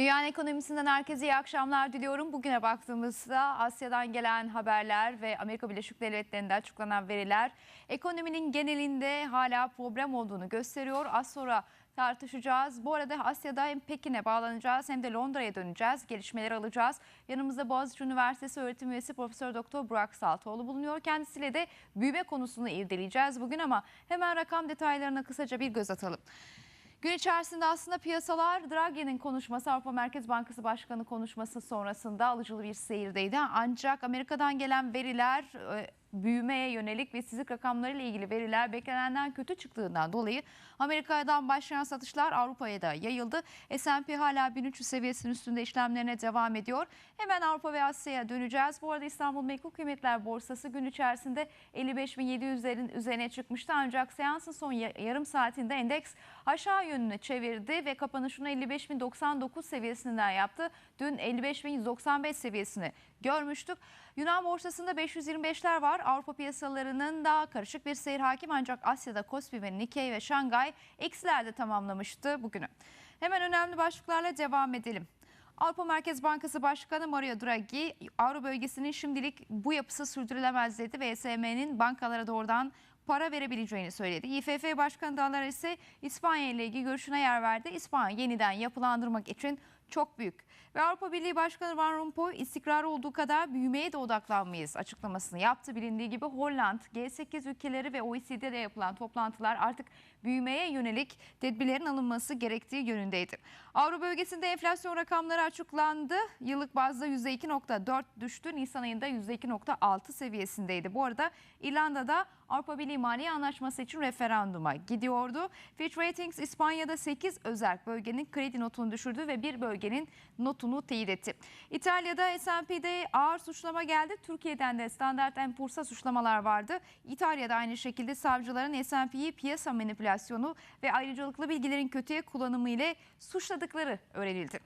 Dünyanın ekonomisinden herkese iyi akşamlar diliyorum. Bugüne baktığımızda Asya'dan gelen haberler ve Amerika Birleşik Devletleri'nde açıklanan veriler ekonominin genelinde hala problem olduğunu gösteriyor. Az sonra tartışacağız. Bu arada Asya'da hem Pekin'e bağlanacağız hem de Londra'ya döneceğiz. Gelişmeleri alacağız. Yanımızda Boğaziçi Üniversitesi öğretim üyesi Profesör Doktor Burak Saltoğlu bulunuyor. Kendisiyle de büyüme konusunu irdeleyeceğiz bugün ama hemen rakam detaylarına kısaca bir göz atalım. Gün içerisinde aslında piyasalar Draghi'nin konuşması Avrupa Merkez Bankası Başkanı konuşması sonrasında alıcılı bir seyirdeydi. Ancak Amerika'dan gelen veriler e, büyümeye yönelik ve işsizlik rakamlarıyla ilgili veriler beklenenden kötü çıktığından dolayı Amerika'dan başlayan satışlar Avrupa'ya da yayıldı. S&P hala 1300 seviyesinin üstünde işlemlerine devam ediyor. Hemen Avrupa ve Asya'ya döneceğiz. Bu arada İstanbul Menkul Kıymetler Borsası gün içerisinde 55.700'lerin üzerine çıkmıştı. Ancak seansın son ya- yarım saatinde endeks aşağı yönünü çevirdi ve kapanışını 55.099 seviyesinden yaptı. Dün 55.195 seviyesini görmüştük. Yunan borsasında 525'ler var. Avrupa piyasalarının daha karışık bir seyir hakim ancak Asya'da Kospi ve Nikkei ve Şangay eksilerde tamamlamıştı bugünü. Hemen önemli başlıklarla devam edelim. Avrupa Merkez Bankası Başkanı Mario Draghi, Avro bölgesinin şimdilik bu yapısı sürdürülemez dedi ve ESM'nin bankalara doğrudan para verebileceğini söyledi. İFF Başkanı Dalar ise İspanya ile ilgili görüşüne yer verdi. İspanya yeniden yapılandırmak için çok büyük. Ve Avrupa Birliği Başkanı Van Rompuy istikrar olduğu kadar büyümeye de odaklanmayız açıklamasını yaptı. Bilindiği gibi Hollanda, G8 ülkeleri ve OECD'de yapılan toplantılar artık büyümeye yönelik tedbirlerin alınması gerektiği yönündeydi. Avro bölgesinde enflasyon rakamları açıklandı. Yıllık bazda %2.4 düştü. Nisan ayında %2.6 seviyesindeydi. Bu arada İrlanda'da Avrupa Birliği Maliye Anlaşması için referanduma gidiyordu. Fitch Ratings İspanya'da 8 özel bölgenin kredi notunu düşürdü ve bir bölgenin notunu teyit etti. İtalya'da S&P'de ağır suçlama geldi. Türkiye'den de Standard Poor's'a suçlamalar vardı. İtalya'da aynı şekilde savcıların S&P'yi piyasa manipülasyonu ve ayrıcalıklı bilgilerin kötüye kullanımı ile suçladıkları öğrenildi.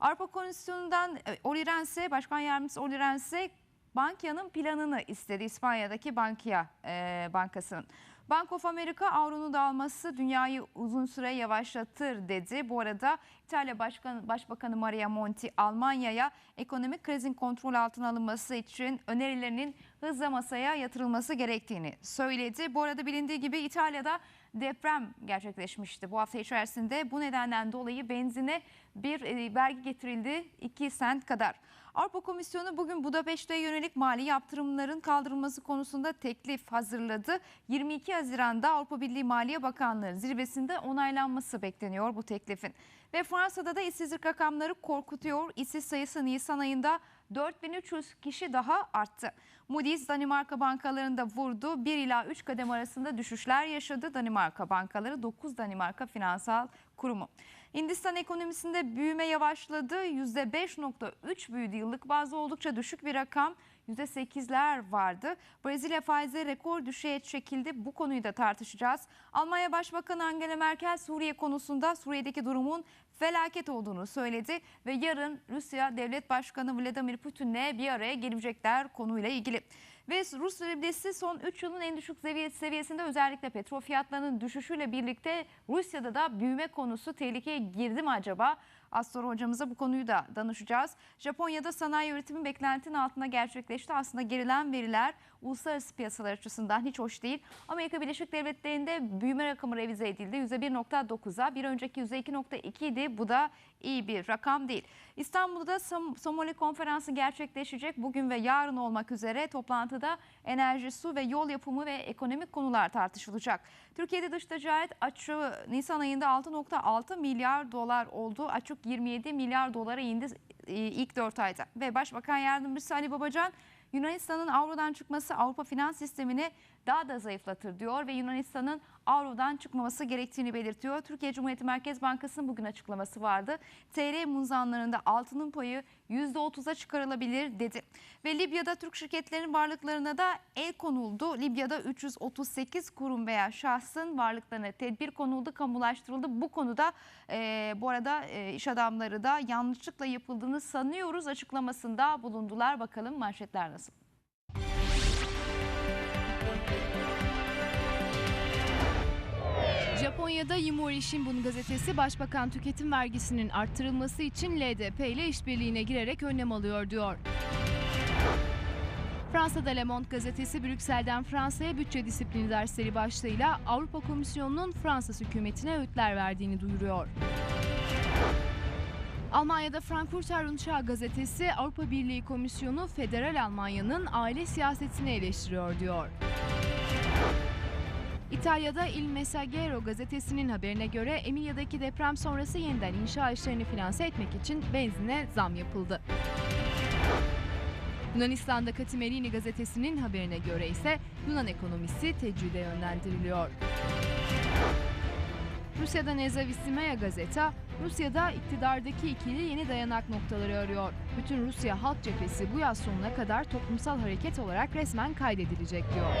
Avrupa Komisyonu'ndan e, Oli Rense, Başkan Yardımcısı Oli Rense Bankya'nın planını istedi İspanya'daki Bankia e, Bankası'nın. Bank of America avronun dağılması dünyayı uzun süre yavaşlatır dedi. Bu arada İtalya Başkan, Başbakanı Maria Monti Almanya'ya ekonomik krizin kontrol altına alınması için önerilerinin hızla masaya yatırılması gerektiğini söyledi. Bu arada bilindiği gibi İtalya'da deprem gerçekleşmişti bu hafta içerisinde. Bu nedenden dolayı benzine bir e, vergi getirildi 2 sent kadar. Avrupa Komisyonu bugün Budapeşte'ye yönelik mali yaptırımların kaldırılması konusunda teklif hazırladı. 22 Haziran'da Avrupa Birliği Maliye Bakanları zirvesinde onaylanması bekleniyor bu teklifin. Ve Fransa'da da işsizlik rakamları korkutuyor. İşsiz sayısı Nisan ayında 4300 kişi daha arttı. Moody's Danimarka bankalarında vurdu. 1 ila 3 kadem arasında düşüşler yaşadı. Danimarka bankaları 9 Danimarka Finansal Kurumu. Hindistan ekonomisinde büyüme yavaşladı. %5.3 büyüdü. Yıllık bazda oldukça düşük bir rakam. %8'ler vardı. Brezilya faizi rekor düşeye çekildi. Bu konuyu da tartışacağız. Almanya Başbakanı Angela Merkel Suriye konusunda Suriye'deki durumun felaket olduğunu söyledi ve yarın Rusya Devlet Başkanı Vladimir Putin'le bir araya gelecekler konuyla ilgili. Ve Rus rublesi son 3 yılın en düşük seviye- seviyesinde özellikle petrol fiyatlarının düşüşüyle birlikte Rusya'da da büyüme konusu tehlikeye girdi mi acaba? Az sonra hocamıza bu konuyu da danışacağız. Japonya'da sanayi üretimi beklentinin altında gerçekleşti. Aslında gerilen veriler uluslararası piyasalar açısından hiç hoş değil. Amerika Birleşik Devletleri'nde büyüme rakamı revize edildi. %1.9'a bir önceki %2.2 idi. Bu da iyi bir rakam değil. İstanbul'da Som- Somali konferansı gerçekleşecek. Bugün ve yarın olmak üzere toplantıda enerji, su ve yol yapımı ve ekonomik konular tartışılacak. Türkiye'de dış ticaret açığı Nisan ayında 6.6 milyar dolar oldu. Açık 27 milyar dolara indi e, ilk 4 ayda. Ve Başbakan Yardımcısı Ali Babacan Yunanistan'ın avrodan çıkması Avrupa finans sistemini daha da zayıflatır diyor ve Yunanistan'ın avrodan çıkmaması gerektiğini belirtiyor. Türkiye Cumhuriyeti Merkez Bankası'nın bugün açıklaması vardı. TL muzanlarında altının payı %30'a çıkarılabilir dedi. Ve Libya'da Türk şirketlerinin varlıklarına da el konuldu. Libya'da 338 kurum veya şahsın varlıklarına tedbir konuldu, kamulaştırıldı. Bu konuda e, bu arada e, iş adamları da yanlışlıkla yapıldığını sanıyoruz açıklamasında bulundular. Bakalım manşetler nasıl? Japonya'da Yomiuri Shimbun gazetesi Başbakan tüketim vergisinin arttırılması için LDP ile işbirliğine girerek önlem alıyor diyor. Fransa'da Le Monde gazetesi Brüksel'den Fransa'ya bütçe disiplini dersleri başlığıyla Avrupa Komisyonu'nun Fransız hükümetine öğütler verdiğini duyuruyor. Almanya'da Frankfurter Rundschau gazetesi Avrupa Birliği Komisyonu Federal Almanya'nın aile siyasetini eleştiriyor diyor. İtalya'da Il Messaggero gazetesinin haberine göre Emilya'daki deprem sonrası yeniden inşa işlerini finanse etmek için benzine zam yapıldı. Yunanistan'da Katimerini gazetesinin haberine göre ise Yunan ekonomisi tecride yönlendiriliyor. Rusya'da Nezavistimaya gazeta, Rusya'da iktidardaki ikili yeni dayanak noktaları arıyor. Bütün Rusya Halk Cephesi bu yaz sonuna kadar toplumsal hareket olarak resmen kaydedilecek diyor.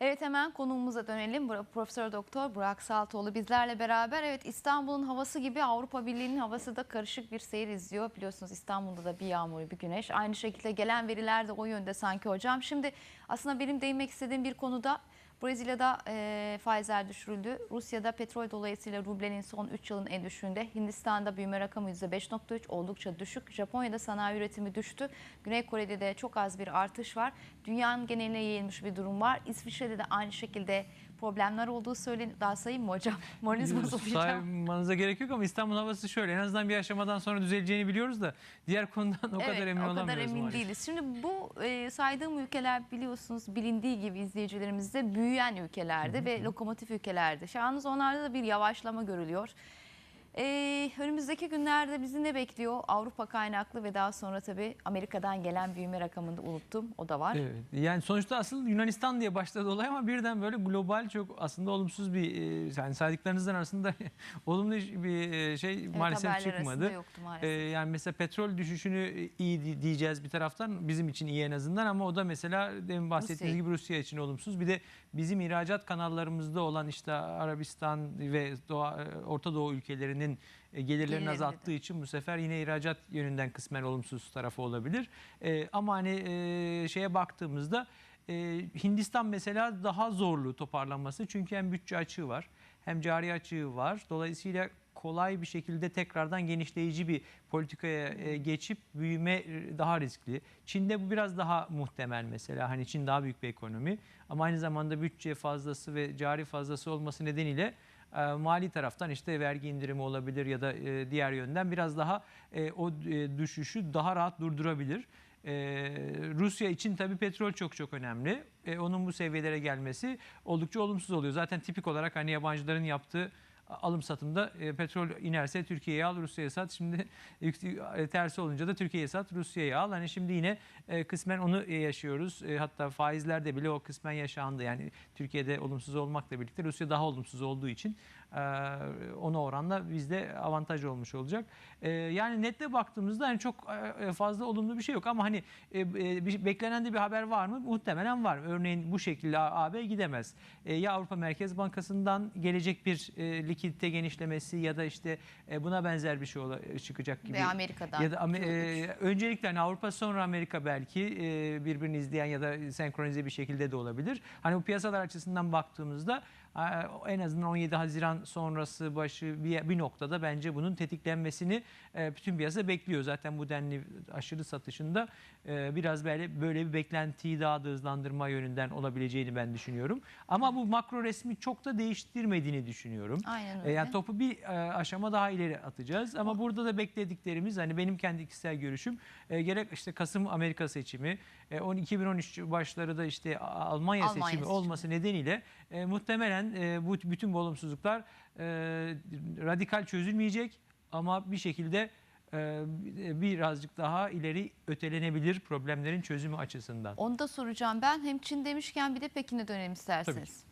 Evet hemen konuğumuza dönelim. Profesör Doktor Burak Saltoğlu bizlerle beraber. Evet İstanbul'un havası gibi Avrupa Birliği'nin havası da karışık bir seyir izliyor. Biliyorsunuz İstanbul'da da bir yağmur bir güneş. Aynı şekilde gelen veriler de o yönde sanki hocam. Şimdi aslında benim değinmek istediğim bir konuda Brezilya'da e, faizler düşürüldü. Rusya'da petrol dolayısıyla rublenin son 3 yılın en düşüğünde. Hindistan'da büyüme rakamı %5.3 oldukça düşük. Japonya'da sanayi üretimi düştü. Güney Kore'de de çok az bir artış var. Dünyanın geneline yayılmış bir durum var. İsviçre'de de aynı şekilde problemler olduğu söyleniyor. Daha sayayım mı hocam? Moraliniz bozulacak. Saymanıza gerek yok ama İstanbul havası şöyle. En azından bir aşamadan sonra düzeleceğini biliyoruz da diğer konudan o kadar emin o olamıyoruz kadar emin maalesef. değiliz. Şimdi bu e, saydığım ülkeler biliyorsunuz bilindiği gibi izleyicilerimizde büyüyen ülkelerde ve lokomotif ülkelerde. Yalnız onlarda da bir yavaşlama görülüyor. E, önümüzdeki günlerde bizi ne bekliyor? Avrupa kaynaklı ve daha sonra tabii Amerika'dan gelen büyüme rakamını da unuttum. O da var. Evet. Yani sonuçta asıl Yunanistan diye başladı olay ama birden böyle global çok aslında olumsuz bir e, yani saydıklarınızdan arasında olumlu bir e, şey Evet, maalesef çıkmadı. yoktu E, maalesef. yani mesela petrol düşüşünü iyi di- diyeceğiz bir taraftan bizim için iyi en azından ama o da mesela demin bahsettiğiniz Rusya. gibi Rusya için olumsuz. Bir de bizim ihracat kanallarımızda olan işte Arabistan ve Doğu, Orta Doğu ülkelerinin e, gelirlerini Gelirlerinde de. azalttığı için bu sefer yine ihracat yönünden kısmen olumsuz tarafı olabilir. E, ama hani e, şeye baktığımızda e, Hindistan mesela daha zorlu toparlanması çünkü hem bütçe açığı var hem cari açığı var. Dolayısıyla kolay bir şekilde tekrardan genişleyici bir politikaya geçip büyüme daha riskli. Çin'de bu biraz daha muhtemel mesela. Hani Çin daha büyük bir ekonomi ama aynı zamanda bütçe fazlası ve cari fazlası olması nedeniyle e, mali taraftan işte vergi indirimi olabilir ya da e, diğer yönden biraz daha e, o düşüşü daha rahat durdurabilir. E, Rusya için tabii petrol çok çok önemli. E, onun bu seviyelere gelmesi oldukça olumsuz oluyor. Zaten tipik olarak hani yabancıların yaptığı alım satımda e, petrol inerse Türkiye'ye al Rusya'ya sat. Şimdi e, tersi olunca da Türkiye'ye sat Rusya'ya al. Hani şimdi yine e, kısmen onu e, yaşıyoruz. E, hatta faizlerde bile o kısmen yaşandı. Yani Türkiye'de olumsuz olmakla birlikte Rusya daha olumsuz olduğu için e, ona oranla bizde avantaj olmuş olacak. E, yani nette baktığımızda hani çok e, fazla olumlu bir şey yok ama hani e, e, beklenen de bir haber var mı? Muhtemelen var. Örneğin bu şekilde AB gidemez. E, ya Avrupa Merkez Bankası'ndan gelecek bir e, likidite genişlemesi ya da işte e, buna benzer bir şey ola- çıkacak gibi. Ve Amerika'dan. Ya da e, öncelikle hani Avrupa sonra Amerika belki e, birbirini izleyen ya da senkronize bir şekilde de olabilir. Hani bu piyasalar açısından baktığımızda en azından 17 Haziran sonrası başı bir, bir noktada bence bunun tetiklenmesini e, bütün piyasa bekliyor. Zaten bu denli aşırı satışında e, biraz böyle böyle bir beklentiyi daha da hızlandırma yönünden olabileceğini ben düşünüyorum. Ama bu makro resmi çok da değiştirmediğini düşünüyorum. Aynen E, öyle. Yani topu bir e, aşama daha ileri atacağız. Ama burada da beklediklerimiz hani benim kendi kişisel görüşüm e, gerek işte Kasım Amerika seçimi, e, 10 2013 başları da işte Almanya, Almanya seçimi seçimi. olması nedeniyle e, muhtemelen e, bu bütün bu olumsuzluklar e, radikal çözülmeyecek ama bir şekilde birazcık daha ileri ötelenebilir problemlerin çözümü açısından. Onu da soracağım ben. Hem Çin demişken bir de Pekin'e dönelim isterseniz.